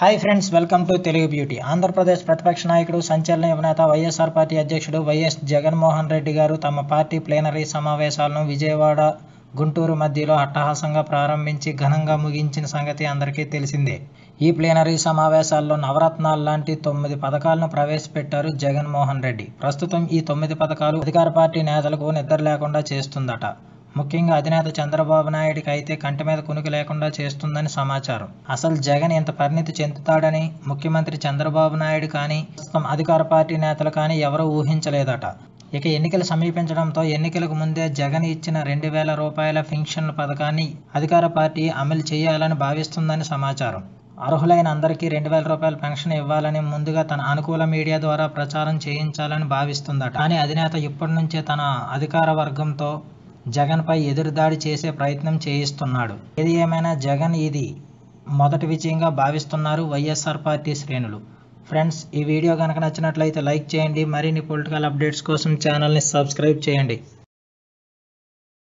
Hi friends welcome to Telugu beauty Andhra Pradesh ప్రతిపక్ష నాయకుడు సంచలన యువనేత వైఎస్ఆర్ పార్టీ అధ్యక్షుడు వైఎస్ జగన్మోహన్ రెడ్డి గారు తమ పార్టీ ప్లేనరీ సమావేశాలను విజయవాడ గుంటూరు మధ్యలో అట్టహాసంగా ప్రారంభించి ఘనంగా ముగించిన సంగతి అందరికీ తెలిసిందే. ఈ ప్లేనరీ సమావేశాల్లో నవరత్నాలు లాంటి తొమ్మిది పథకాలను ప్రవేశపెట్టారు జగన్మోహన్ రెడ్డి. ప్రస్తుతం ఈ తొమ్మిది పథకాలు అధికార పార్టీ నేతలకు నిద్ర లేకుండా చేస్తుందట. ముఖ్యంగా అధినేత చంద్రబాబు నాయుడికి అయితే కంటి మీద కునుకు లేకుండా చేస్తుందని సమాచారం. అసలు జగన్ ఇంత పరిణితి చెందుతాడని ముఖ్యమంత్రి చంద్రబాబు నాయుడు కానీ ప్రస్తుతం అధికార పార్టీ నేతలు కానీ ఎవరూ ఊహించలేదట. ఇక ఎన్నికలు సమీపించడంతో ఎన్నికలకు ముందే జగన్ ఇచ్చిన రెండు వేల రూపాయల పెన్షన్ పథకాన్ని అధికార పార్టీ అమలు చేయాలని భావిస్తుందని సమాచారం. అర్హులైన అందరికీ రెండు వేల రూపాయల పెన్షన్ ఇవ్వాలని ముందుగా తన అనుకూల మీడియా ద్వారా ప్రచారం చేయించాలని భావిస్తుందట. కానీ అధినేత ఇప్పటి నుంచే తన అధికార వర్గంతో జగన్పై ఎదురుదాడి చేసే ప్రయత్నం చేయిస్తున్నాడు. ఏది ఏమైనా జగన్ ఇది మొదటి విజయంగా భావిస్తున్నారు వైఎస్ఆర్ పార్టీ శ్రేణులు. ఫ్రెండ్స్ ఈ వీడియో కనుక నచ్చినట్లయితే లైక్ చేయండి. మరిన్ని పొలిటికల్ అప్డేట్స్ కోసం ఛానల్ని సబ్స్క్రైబ్ చేయండి.